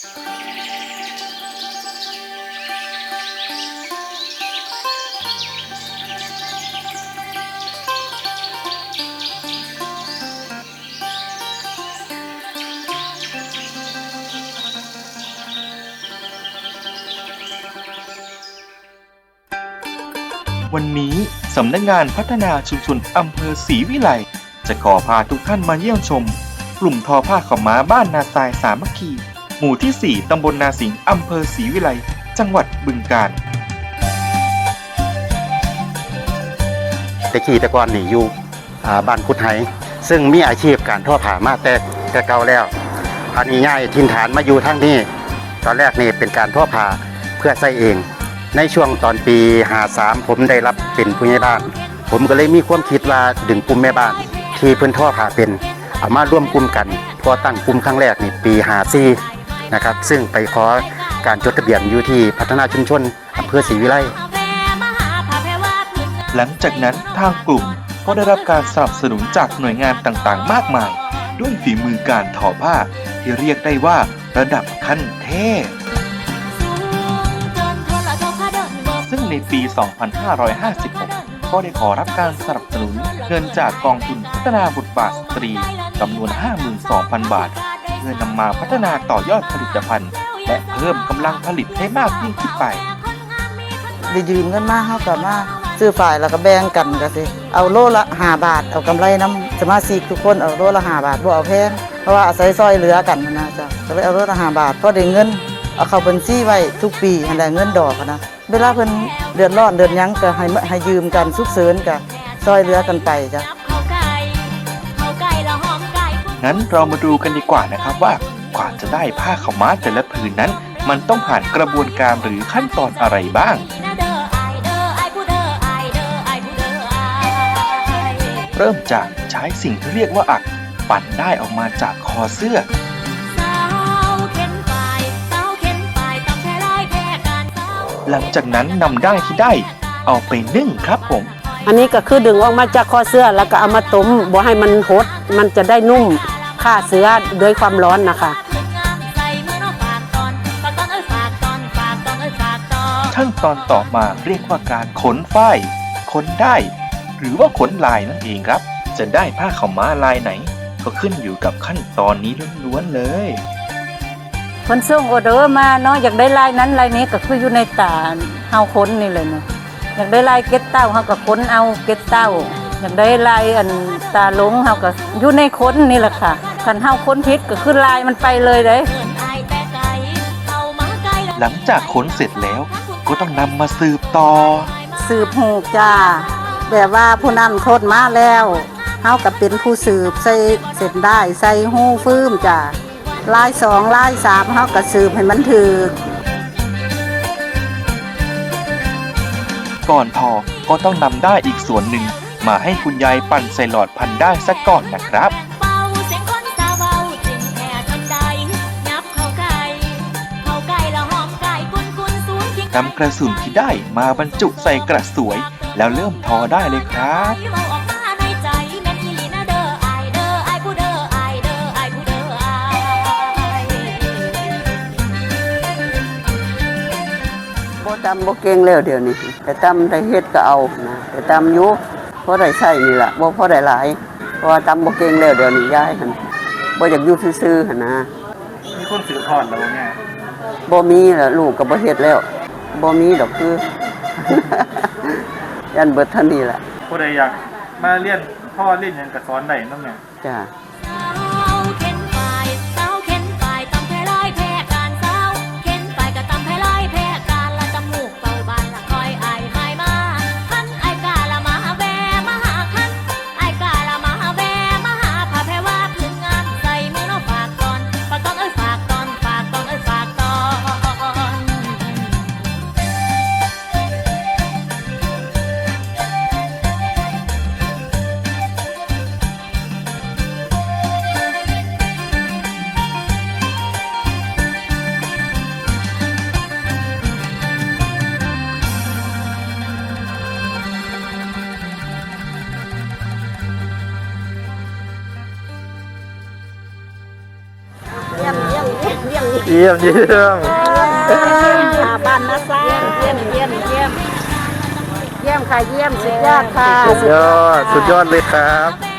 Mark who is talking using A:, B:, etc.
A: วันนี้สำนักงานพัฒนาชุมชนอำเภอศรีวิไลจะขอพาทุกท่านมาเยี่ยมชม กลุ่มทอผ้าขาวม้าบ้านนาทรายสามัคคี หมู่ที่ 4 ตำบลนาสิงห์อำเภอศรีวิไล จังหวัดบึงกาฬ
B: แต่ขี่แต่ก่อนนี่อยู่อ่าบ้านกุดไหซึ่งมีอาชีพการทอผ้ามาแต่แต่เก่าแล้วอันนี้ง่ายทินฐานมาอยู่ทั้งนี้ ตอนแรกนี่เป็นการทอผ้าเพื่อใส่เอง ในช่วงตอนปี53ผมได้รับเป็นผู้ใหญ่บ้าน ผมก็เลยมีความคิดว่าดึงกลุ่มแม่บ้าน ที่เพิ่นทอผ้าเป็น เอามาร่วมกลุ่มกันพอตั้งกลุ่มครั้งแรกนี่ปี54 นะครับ ซึ่งไปขอการจดทะเบียนอยู่ที่พัฒนาชุมชนอำเภอศรีวิไล
A: หลังจากนั้นทางกลุ่มก็ได้รับการสนับสนุนจากหน่วยงานต่างๆ มากมาย ด้วยฝีมือการทอผ้า ที่เรียกได้ว่าระดับขั้นเทพซึ่งในปี 2556 ก็ได้ขอรับการสนับสนุนเงินจากกองทุนพัฒนาบทบาทสตรีจำนวน 52,000 บาท เพื่อนำมาพัฒนาต่อยอดผลิตภัณฑ์ และเพิ่มกำลังผลิตให้มากยิ่งขึ้นไป
C: ได้ยืมเงินมาเฮาก็มาซื้อฝ่ายแล้วก็แบ่งกันก็สิเอาโลละ5บาทเอากำไรน้ำสมาชิกทุกคนเอาโลละ5บาทบ่เอาแพงเพราะว่าอาศัยซอยเหลือกันนะจ๊ะก็เลยเอาโลละ5บาทพอได้เงินเอาเข้าบัญชีไว้ทุกปีให้ได้เงินดอกนะเวลาเพิ่นเดือดร้อนเดือดยังก็ให้ให้ยืมกันสุกเสริญก็ซอยเหลือกันไปจ้ะ
A: งั้นเรามาดูกันดีกว่านะครับว่ากว่าจะได้ผ้าขาวม้าแต่ละผืนนั้น มันต้องผ่านกระบวนการหรือขั้นตอนอะไรบ้าง เริ่มจากใช้สิ่งที่เรียกว่าอัก ปั่นได้ออกมาจากคอเสื้อหลังจากนั้นนำได้ที่ได้ เอาไปนึ่งครับผม
D: อันนี้ก็คือดึงออกมาจากคอเสื้อแล้วก็เอามาต้มบ่ให้มันหด มันจะได้นุ่มฆ่าเสื้อด้วยความร้อนนะคะ
A: ขั้นตอนต่อมาเรียกว่าการขนฝ้ายขนได้ หรือว่าขนลายนั่นเองครับ จะได้ผ้าขาวม้าลายไหน ก็ขึ้นอยู่กับขั้นตอนนี้ล้วนๆเลย
D: คนส่งออเดอร์มาเนาะอยากได้ลายนั้นลายนี้ก็คืออยู่ในตาเฮาค้นนี่เลยเนาะ อยากได้ลายเก็ตเต้าเฮาก็ค้นเอาเก็ตเต้า อยากได้ลายอันตาหลงเฮาก็อยู่ในค้นนี่แหละค่ะคันเฮาค้นพิษก็คือลายมันไปเลยเด้
A: หลังจากขนเสร็จแล้วก็ต้องนำมาสืบต่อ
D: สืบหูกจ้าแบบว่าผู้นำโทษมาแล้วเฮากับเป็นผู้สืบใส่เสร็จได้ใส่หูฟื้มจ้าลายสองลายสามเฮากับสืบให้มันถือ
A: ก่อนทอก็ต้องนำได้อีกส่วนหนึ่ง มาให้คุณยายปั่นใส่หลอดพันได้สักก่อนนะครับนำกระสุนที่ได้มาบรรจุใส่กระสวย แล้วเริ่มทอได้เลยครับำ
E: บ่เก่งแล้วเดี๋ยวนี้แต่ตำได้เฮ็ดก็เอานะแต่ตำอยู่พอได้ใช้นี่ล่ะบ่พอได้หลายเพราะว่าตำบ่เก่งแล้วเดี๋ยวนี้ยายหั่นบ่อยากอยู่ซื่อๆหั่นนะ
A: มีคนสืบทอดแล้วเนี่ย
E: บ่มีล่ะลูกก็บ่เฮ็ดแล้วบ่มีดอกคือ ยันเบิดเท่านี้ล่ะ
F: ผู้ใดอยากมาเรียนพ่อเรียนหยังกับสอนได้น้องเนี่ย
E: จ้า
D: เยี่ยม
G: เยี่ยมเยี่ยม
D: บ้านนะซ่าเยี่ยมเยี่ยมเยี่ยมเยี่ยมค่ะเยี่ยมสุดยอดค่ะ
G: สุดยอด สุดยอดเลยครับ